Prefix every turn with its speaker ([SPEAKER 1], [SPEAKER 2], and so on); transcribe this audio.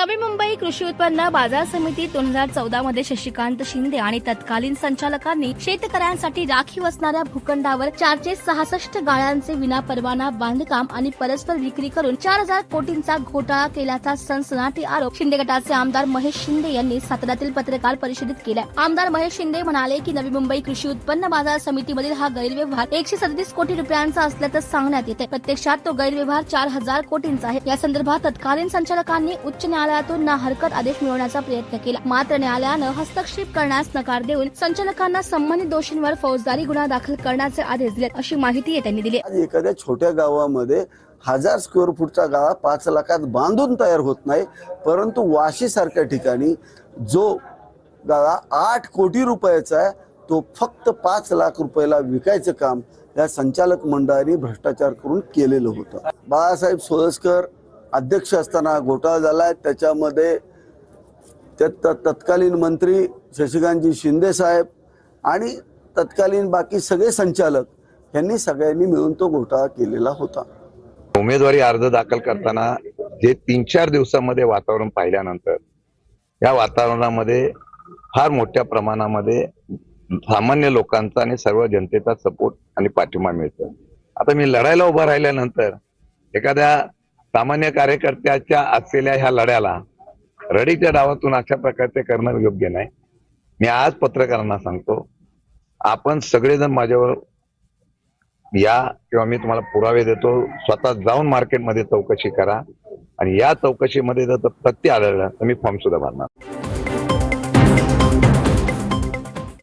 [SPEAKER 1] नवी मुंबई कृषी उत्पन्न बाजार समिती दोन हजार चौदा मध्ये शशिकांत शिंदे आणि तत्कालीन संचालकांनी शेतकऱ्यांसाठी राखीव असणाऱ्या भूखंडावर चारशे सहासष्ट गाळ्यांचे विनापरवाना बांधकाम आणि परस्पर विक्री करून चार हजार कोटींचा घोटाळा केल्याचा सनसनाटी आरोप शिंदे गटाचे आमदार महेश शिंदे यांनी साताऱ्यातील पत्रकार परिषदेत केला आमदार महेश शिंदे म्हणाले की नवी मुंबई कृषी उत्पन्न बाजार समितीमधील हा गैरव्यवहार एकशे सदतीस कोटी रुपयांचा असल्याचं सांगण्यात येते प्रत्यक्षात तो गैरव्यवहार चार हजार कोटींचा आहे. या संदर्भात तत्कालीन संचालकांनी उच्च न्यायालय न्यायालयातून ना हरकत आदेश मिळवण्याचा प्रयत्न केला. मात्र न्यायालयानं हस्तक्षेप करण्यास नकार देऊन संचालकांना संबंधित दोषींवर फौजदारी गुन्हा दाखल करण्याचे आदेश दिले अशी माहिती त्यांनी दिली
[SPEAKER 2] एखाद्या छोट्या गावामध्ये हजार स्क्वेअर फूटचा गाळा पाच लाखात बांधून तयार होत नाही परंतु वाशी सारख्या ठिकाणी जो गाळा आठ कोटी रुपयाचा आहे तो फक्त पाच लाख रुपयाला विकायचं काम या संचालक मंडळाने भ्रष्टाचार करून केलेलं होतं. बाळासाहेब सोळसकर अध्यक्ष असताना घोटाळा झालाय. त्याच्यामध्ये त्यात तत्कालीन मंत्री शशिकांतजी शिंदे साहेब आणि तत्कालीन बाकी सगळे संचालक यांनी सगळ्यांनी मिळून तो घोटाळा केलेला होता.
[SPEAKER 3] उमेदवारी अर्ज दाखल करताना जे तीन चार दिवसामध्ये वातावरण पाहिल्यानंतर या वातावरणामध्ये फार मोठ्या प्रमाणामध्ये सामान्य लोकांचा आणि सर्व जनतेचा सपोर्ट आणि पाठिंबा मिळतो आता मी लढायला उभा राहिल्यानंतर एखाद्या सामान्य कार्यकर्त्याच्या असलेल्या ह्या लढ्याला रडीच्या डावातून अशा प्रकारचे करणं योग्य नाही. मी आज पत्रकारांना सांगतो आपण सगळेजण माझ्यावर या किंवा मी तुम्हाला पुरावे देतो स्वतः जाऊन मार्केटमध्ये चौकशी करा आणि या चौकशीमध्ये जर तथ्य आढळलं तर मी फॉर्म सुद्धा भरणार.